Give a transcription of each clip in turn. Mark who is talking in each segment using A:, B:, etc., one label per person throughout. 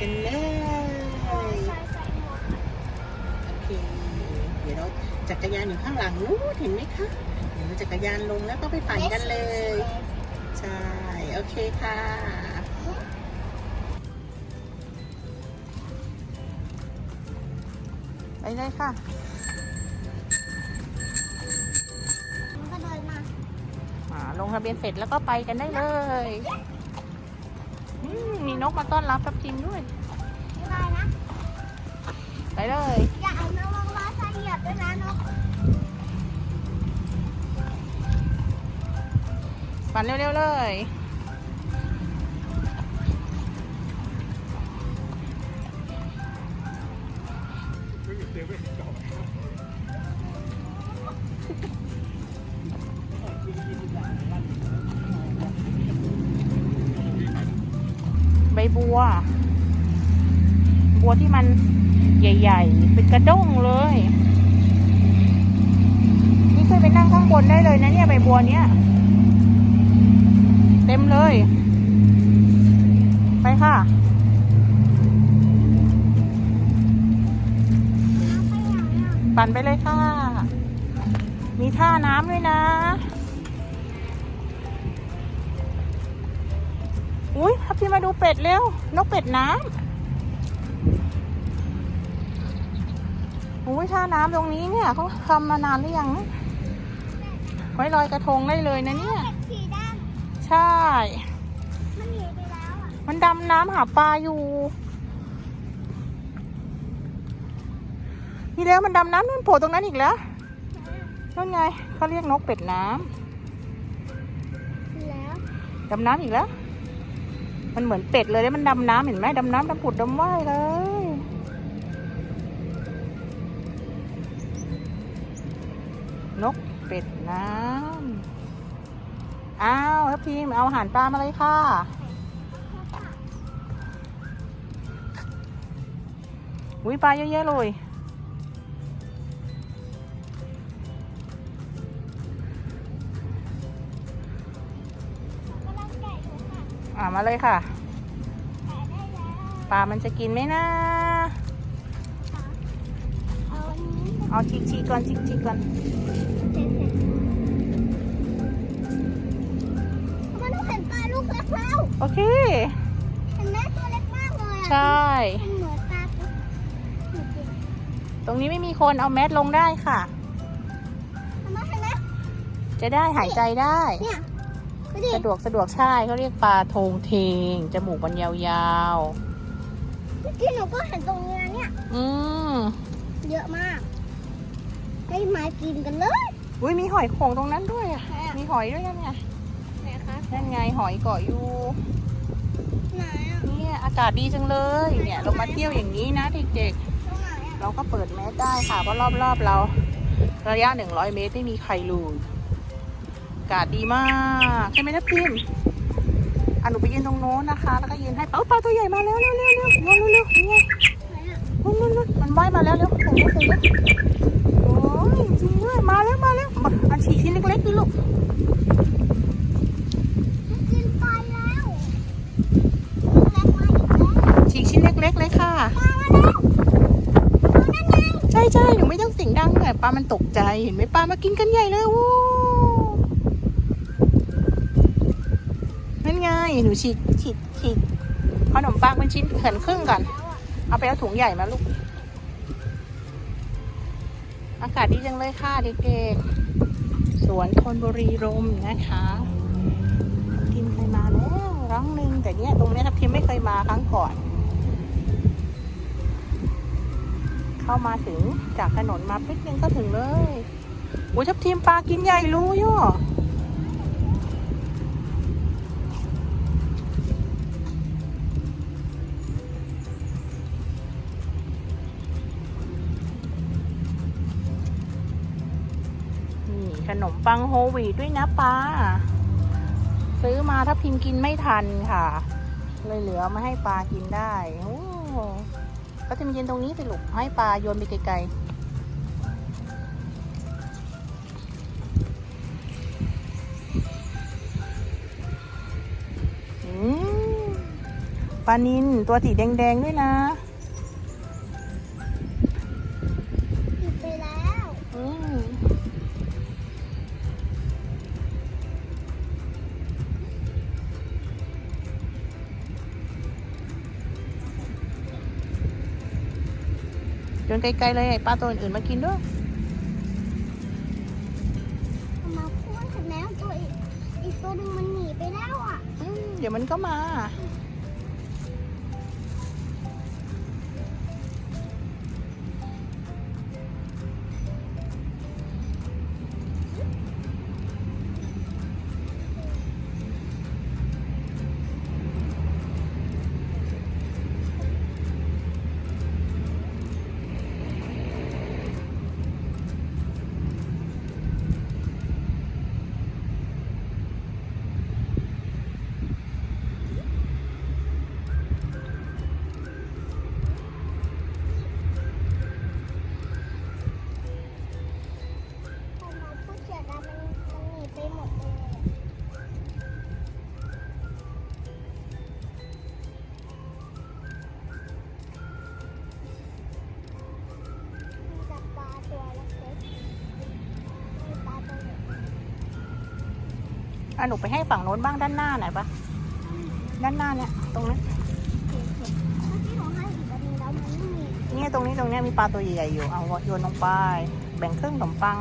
A: กันเลยโอเคเดี๋ยวเราจักรยานอยู่ข้างหลังนู้นเห็นไหมคะเดี๋ยวเราจักรยานลงแล้วก็ไปปั่นกันเลยใช่โอเคค่ะไปเลยค่ะ
B: มันก็เดินมา
A: ลงทะเบียนเสร็จแล้วก็ไปกันได้เลยมมีนกมาต้อนรับทับทิมด้วย
B: ไม่ได้นะ
A: ไปเลย
B: อย่าเอาน้องลงล้อใส่เหยียบด้วยนะนก
A: ปั่นเร็วๆเลย ใบบัว บัวที่มันใหญ่ ๆ เป็นกระด้งเลย นี่เคยไปนั่งข้างบนได้เลยนะเนี่ยใบบัวเนี้ยเต็มเลย ไปค่ะ
B: ปั่น
A: ไปเลยค่ะ มีท่าน้ำด้วยนะ อุ้ยทับพี่มาดูเป็ดเร็ว นกเป็ดน้ำ อุ้ยท่าน้ำตรงนี้เนี่ยเขาทำมานานหรือยังนะไว้ลอยกระทงได้เลยนะเนี่ย
B: เด็กสีด
A: ใช่ำ
B: มันหนีไปแล้วอะ
A: มันดำน้ำหาปลาอยู่ นี่แล้วมันดำน้ำนู่นโผล่ตรงนั้นอีกแล้วนั่นไงเขาเรียกนกเป็ดน้ำ
B: แล้ว
A: ดำน้ำอีกแล้ว มันเหมือนเป็ดเลยแล้วมันดำน้ำเห็นไหมดำน้ำดำผุดดำว่ายเลย นกเป็ดน้ำ อ้าวทัพทีมเอาอาหารปลามาเลยค่ะ อุ้ยปลาเยอะแยะเลย
B: กำลังแกะอยู่ค่ะ
A: อ่ามาเลยค่ะ
B: แกะได้แล้ว
A: ปลา มันจะกินไหมนะ
B: เอาอันนี้
A: เอาชิกชิกก่อนชิกชิกก่อน โอเค
B: เห็นไหมตัวเล็กมากเลยอะ
A: ใช่
B: มันเหมือนปลาปุ๊บ
A: ตรงนี้ไม่มีคนเอาแมสลงได้ค่ะ
B: เห็นไหมเห็นไหม
A: จะได้หายใจได้
B: เนี่ยดูดิ
A: สะดวกสะดวกใช่เขาเรียกปลาโทงเทง จมูกมันยาว
B: เมื่อกี้หนูก็เห็นตรงนี้นะเนี่ย
A: ๆ อืม
B: เยอะมาก ให้มากินกันเลย
A: อุ้ยมีหอยโขงตรงนั้นด้วยอะมีหอยด้วยนั่นไง
B: ไหนคะ
A: นั่นไงหอยเกาะอยู่
B: ไหนอะ
A: เนี่ยอากาศดีจังเลยเนี่ยเรามาเที่ยวอย่างนี้นะเด็ก
B: ตรงไหนอะ
A: ๆ เราก็เปิดแมสได้ค่ะเพราะรอบๆเรา ระยะ 100 เมตรไม่มีใครรู้อากาศดีมากใช่ไหมนะพิมพ์อะหนูไปยืนตรงโน้นนะคะ แล้วก็ยืนให้เอ้าปลาตัวใหญ่มาแล้วเร็วๆเร็วๆเร็วๆเร็วๆเร็วๆนี่ไง
B: ไหนอะ
A: นู่นนู่นนู่นมันว่ายมาแล้วเร็วถึงแล้วถึงแล้วโอ้ยจริงด้วยมาแล้วมาแล้วมาอันฉีกชิ้นเล็กๆดิลูก
B: มันกินไปแล้วเล็กมาอีกแล้ว
A: ฉีกชิ้น เลยค่ะ
B: ปลามาแล้วนั่นไง
A: ใช่ใช่หนูไม่ต้องเสียงดังเลยปลามันตกใจเห็นไหมปลามากินกันใหญ่เลยโอ้นั่นไงหนูฉีกฉีกฉีกขนมปังเป็นชิ้นเขินครึ่งก่อน เอาไปเอาถุงใหญ่มาลูก อากาศดีจังเลยค่ะเด็กๆ สวนธนบุรีรมนะคะทิมเคยมาแล้วครั้งหนึ่งแต่เนี้ยตรงนี้ยทับทิมไม่เคยมาครั้งก่อน เข้ามาถึงจากถนนมาปิ๊กนึงก็ถึงเลยโอ้ยทับทิมปลากินใหญ่รู้ย่อนี่ขนมปังโฮวีด้วยนะป้า ซื้อมาถ้าพิมกินไม่ทันค่ะ เลยเหลือมาให้ปลากินได้ โอ้ ก็จะมียืนตรงนี้สิลูกให้ปลาโยนไปไกลๆปลานินตัวสีแดงๆด้วยนะ
B: ไก
A: ลๆเลยให้ปลาตัวอื่นๆมากินด้วย
B: เอามาพ่วงกันแล้วตัวอีกอีกตัวหนึงมันหนีไปแล้วอะ
A: อืมเดี๋ยวมันก็มา
B: อะ
A: หนูไปให้ฝั่งโน้นบ้างด้านหน้าหน่อยปะด้านหน้าเนี่ยตรงนี้น
B: เมื่อกี้หนูให้อีกอันนึงแล้วมันไม่มี
A: เนี่ยตรงนี้ตรงเนี้ยมีปลาตัวใหญ่ๆอยู่ เอาโยนลงไป แบ่งครึ่งขนมปัง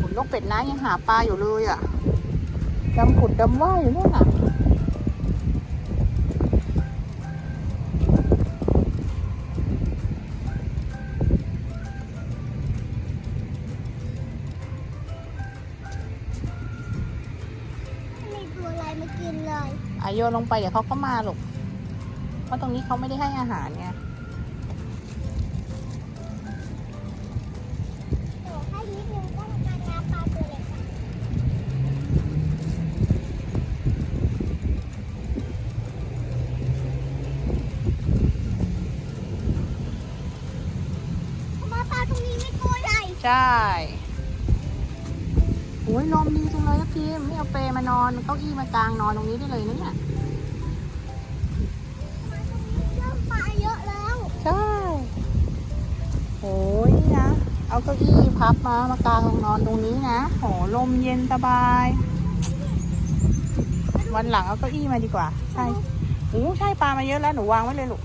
A: ขุนนกเป็ดน้ายังหาปลาอยู่เลยอะ ดำขุดดำว่ายอยู่นู่นอะ
B: ย
A: นลงไปเดี๋ยวเขาก็มาหรอกเพราะตรงนี้เขาไม่ได้ให้อาหารไง
B: หนูให้นิดนึงก็ต้องการน้ำปลาตัวเล็กอะทำไมปลาตรงนี้ไม่ตัวใหญ่
A: ใช่โอ้ยลมดีจังเลยนะพิมไม่เอาเปรมานอนเก้าอี้มากางนอนตรงนี้ได้เลยนะเนี่
B: ย
A: ใช่ โอ้ยนะ เอาเก้าอี้พับมามากางลงนอนตรงนี้นะโหลมเย็นสบาย วันหลังเอาเก้าอี้มาดีกว่า ใช่โอ้ใช่ปลามาเยอะแล้วหนูวางไว้เลยลูก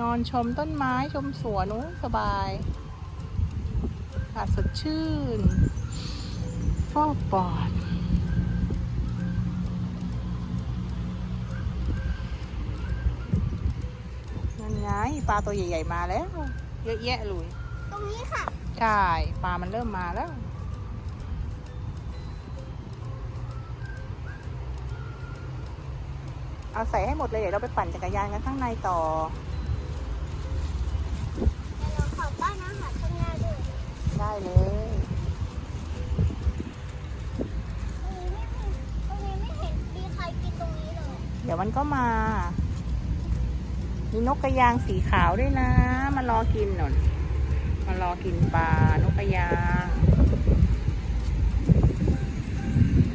B: นอ
A: นชมต้นไม้ชมสวนโอ้สบาย กาศสดชื่นฟอกปอดนั่นไงปลาตัวใหญ่ ๆ มาแล้ว เยอะแยะเลย
B: ตรงนี้ค่ะ
A: ใช่ ปลามันเริ่มมาแล้วเอาใส่ให้หมดเลยเดี๋ยวเราไปปั่นจักรยานกันข้างในต่อ
B: แต่เราขอป้อนอาหารข้างหน้าด้วย
A: ได้เลย
B: เดี๋
A: ยวมันก็มา มีนกกระยางสีขาวด้วยนะ มารอกินหน่อยมารอกินปลานกกระยาง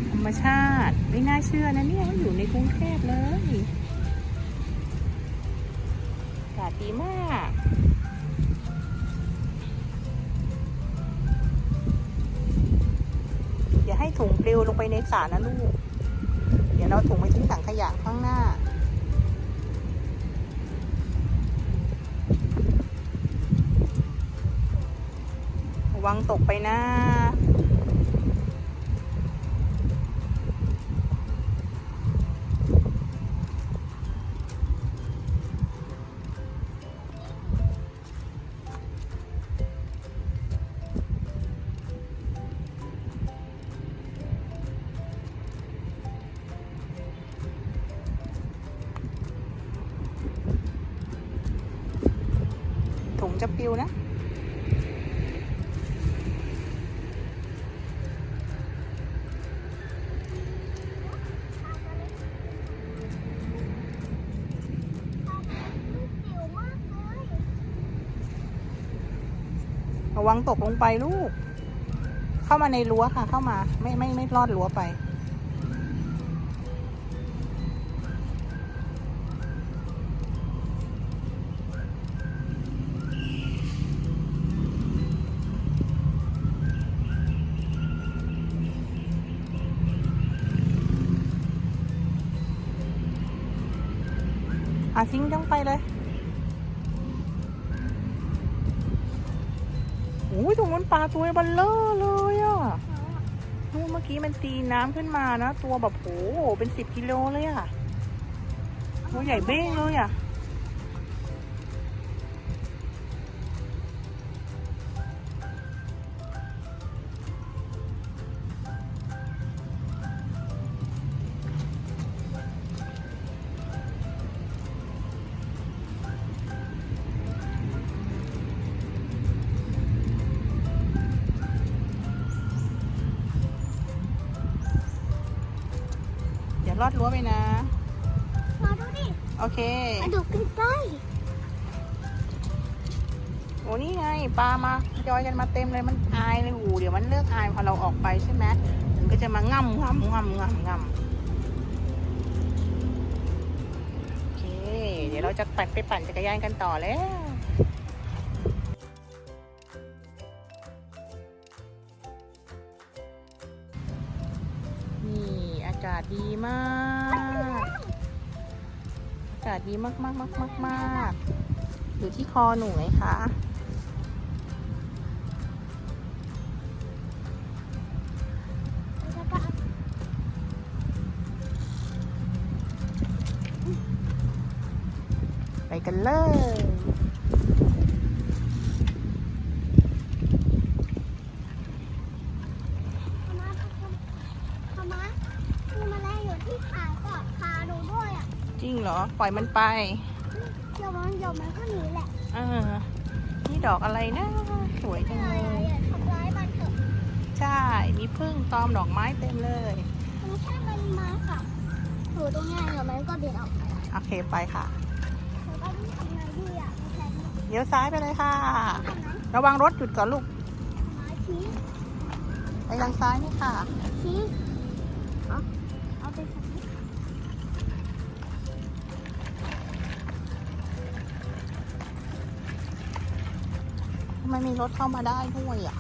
A: ธรรมชาติไม่น่าเชื่อนะเนี่ยว่าอยู่ในกรุงเทพเลยอากาศดีมาก ให้ถุงปลิวลงไปในสระนะลูก เดี๋ยวเราถุงไปทิ้งถังขยะข้างหน้า ระวังตกไปนะ วนะ ระวังตกลงไปลูก เข้ามาในรั้วค่ะ เข้ามา ไม่ไม่ไม่รอดรั้วไป อาซิงต้องไปเลยโอ้ยตรงนั้นปลาตัวบัลเลอร์เลยอะนู่นเมื่อกี้มันตีน้ำขึ้นมานะ ตัวแบบโหเป็นสิบกิโลเลยอะตัวใหญ่เบ้งเลยอะ โอเค
B: มาดูใกล้
A: โอ้นี่ไงปลามาจอยกันมาเต็มเลยมันอายเลยหูเดี๋ยวมันเลิกอายพอเราออกไปใช่ไหมมันก็จะมาง่ำง่ำง่ำง่ำง่ำโอเค เดี๋ยวเราจะปั่นไปปั่นจักรยานกันต่อแล้วนี่อากาศดีมากอากา ศดีมากมากมากมากมากอยู่ที่คอหนูไหมคะไปกันเลย
B: พม่าพม่ามีแมลงอยู่ที่ขาก็ขาหนูด้วยอะ
A: จริงเหรอ ปล่อยมันไป
B: เดี๋ยวมันเดี๋ยวมันก็หนีแหละ
A: เออนี่ดอกอะไรนะ สวยจัง
B: อะไร
A: เลย
B: อะทำร้ายมันเถอะ
A: ใช่ มีพึ่งตอมดอกไม้เต็มเลย
B: มันแค่มันมาค่ะหนูตรงเนี้ยเดี๋ยวมันก็บินออกไปแล้ว
A: โอเคไปค่ะ
B: แล้วก็ทำไงดีอะไม่ใช่ไม่
A: เลี้ยวซ้ายไปเลยค่ะ
B: ทำไหม
A: ระวังรถหยุดก่อนลูก
B: มาชี้
A: ไปทางซ้ายนี่ค่ะ
B: ชี้ ทำ
A: ไมมีรถเข้ามาได้ด้วยอะ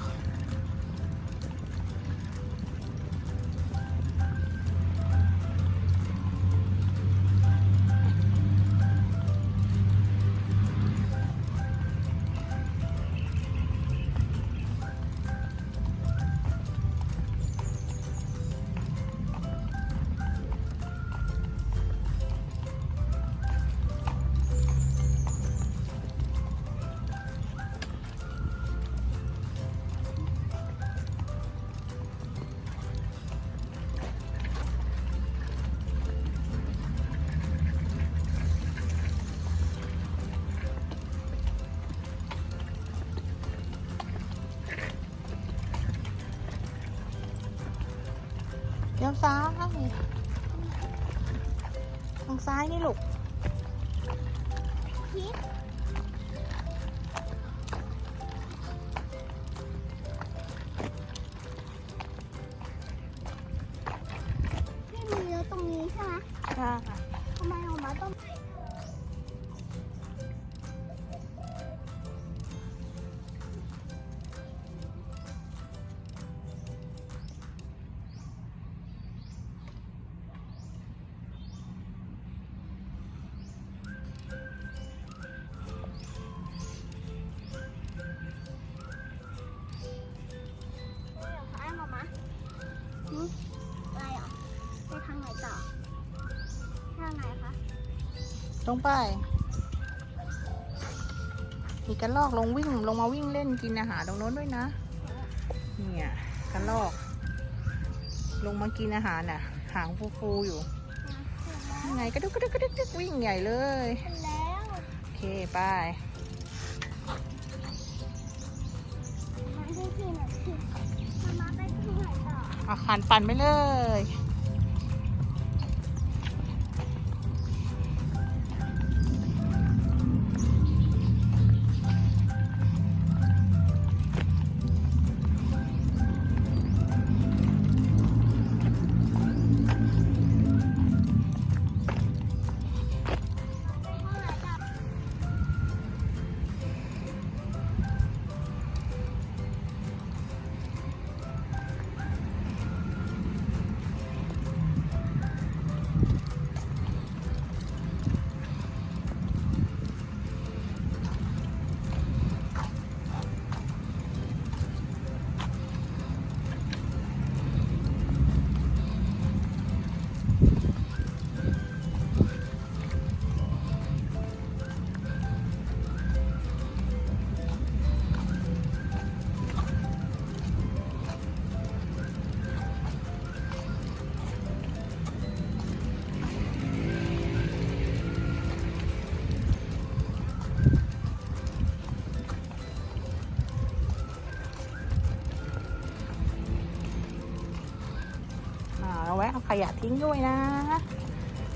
A: ซ้ายนี่ลูก
B: ตรงไป
A: มีกระลอกลงวิ่งลงมาวิ่งเล่นกินอาหารตรงโน้นด้วยนะ เนี่ยกระลอก ลงมากินอาหารน่ะ หางฟูๆอยู่ยังไงกระดุกกระดุกกระดุกกระดุกวิ่งใหญ่เลย
B: แล้ว
A: โอเคไป
B: มาที่ที่ไหามาไปที่ไหนต่อ
A: เอาขันปั่นไปเลย ยะทิ้งด้วยนะ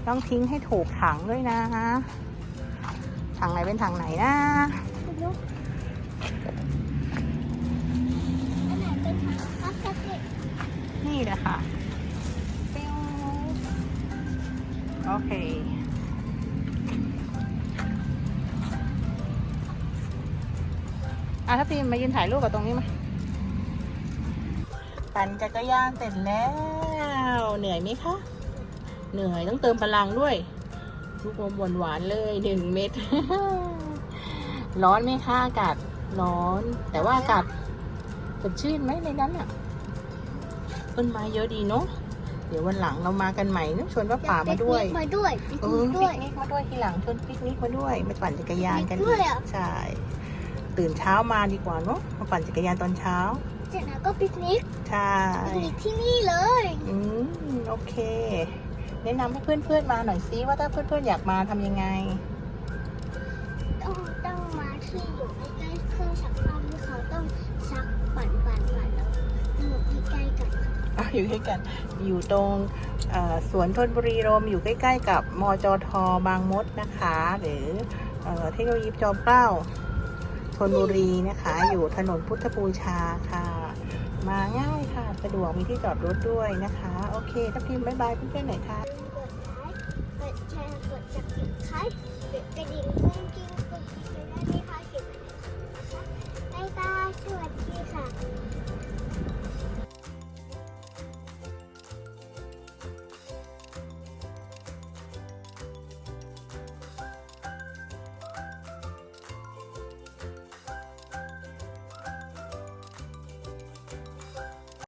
A: ต้องทิ้งให้ถูกถังด้วยนะ ถังไหนเป็นถังไหนนะ
B: นี่
A: แหละค่ะโอเคอะถ้าพิมมายืนถ่ายรูปกับตรงนี้มาปั่นจักรยานเสร็จแล้ว เหนื่อยไหมคะ เหนื่อยต้องเติมพลังด้วย ลูกอมหวานๆเลยหนึ่งเม็ด ร้อนไหมคะอากาศร้อน แต่ว่าอากาศสดชื่นไหมในนั้นอะ ต้นไม้เยอะดีเนาะ เดี๋ยววันหลังเรามากันใหม่นะชวนป้าป่ามาด้วย
B: มาด้วยปิก
A: เอ
B: นิ
A: อก
B: ด้วย
A: ปิกนิกมาด้วยทีหลังชวนปิกนิกมาด้วยมาปั่นจักรยานกัน
B: ปิกนิกด้วยเหรอ
A: ใช่ ตื่นเช้ามาดีกว่าเนาะ มาปั่นจักรยานตอนเช้า
B: เสร็จแล้วก็ปิกนิก
A: ใช่
B: ปิกนิกที่นี่เลย
A: อืมโอเค แนะนำให้เพื่อนๆมาหน่อยซิว่าถ้าเพื่อนๆอยากมาทำยังไง
B: ต้องต้องมาที่อยู่ใกล้ๆเครื่องซักผ้าที่เขาต้องซักปั่นปั่นปั่นแล้วอยู่ใกล้ๆกัน
A: อะอยู่ใกล้กัน อยู่ตรงเอ่อสวนธนบุรีรมย์อยู่ใกล้ ๆ กับมจทบางมดนะคะ หรือเอ่อเทคโนโลยีจอมเกล้าธนบุรีนะคะ อยู่ถนนพุทธบูชาค่ะ มาง่ายค่ะ สะดวกมีที่จอดรถด้วยนะคะ โอเคทักทิมบ๊ายบายเพื่อนๆหน่อยค่ะ
B: กดไลค์กดแชร์กดสับสไครต์หรืกระดิ่งกุ้กิ้งกุ้กิ้งไปได้ไมคะบายบายสวัสดีค่ะ